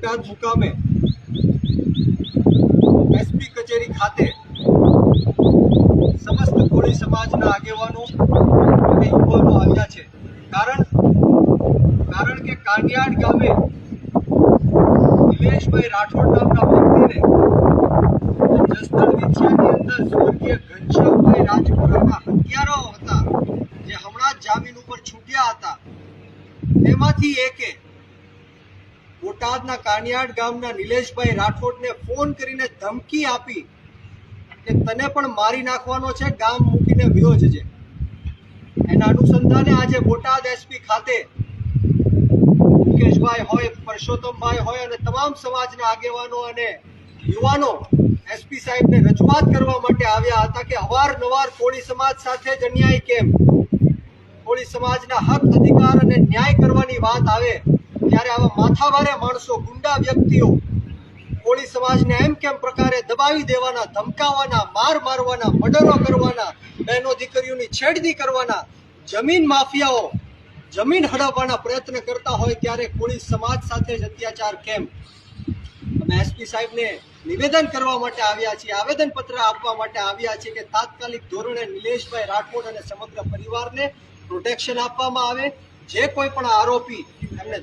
બોટાદ મુકામે એસપી કચેરી ખાતે સમસ્ત કોળી સમાજના આગેવાનો અને યુવાનો આવ્યા છે. કારણ કારણ કે કાંડિયાડ ગામે નિલેશભાઈ રાઠોડ નામના વ્યક્તિને અંદર સ્વર્ગીય ઘનશ્યામભાઈ રાજપુરાના હત્યારાઓ હતા, જે હમણાં જામીન ઉપર છૂટ્યા હતા. તેમાંથી એકે બોટાદના કાનિયાડ ગામના નિલેશભાઈ રાઠોડને ફોન કરીને ધમકી આપી કે તને પણ મારી નાખવાનો છે, ગામ મૂકીને વિયો જજે એના અનુસંધાને આજે બોટાદ એસપી ખાતે મુકેશભાઈ હોય, પરસોત્તમભાઈ હોય અને તમામ સમાજના આગેવાનો અને યુવાનો એસપી સાહેબને રજૂઆત કરવા માટે આવ્યા હતા કે અવારનવાર કોળી સમાજ સાથે જ અન્યાય કેમ? કોળી સમાજના હક, અધિકાર અને ન્યાય કરવાની વાત આવે ત્યારે આવા માથાભારે માણસો, ગુંડા વ્યક્તિઓ કોળી સમાજને એમ કેમ પ્રકારે દબાવી દેવાના, ધમકાવાના, માર મારવાના, મર્ડરો કરવાના, બહેનો દીકરીઓની છેડતી કરવાના, જમીન માફિયાઓ જમીન હડપવાના પ્રયત્ન કરતા હોય ત્યારે કોળી સમાજ સાથે જ અત્યાચાર કેમ? અમે એસપી સાહેબને નિવેદન કરવા માટે આવ્યા છીએ આવેદન પત્ર આપવા માટે આવ્યા છીએ કે તાત્કાલિક ધોરણે નિલેશભાઈ રાઠોડ અને સમગ્ર પરિવારને પ્રોટેક્શન આપવામાં આવે. જે કોઈ પણ આરોપી એમને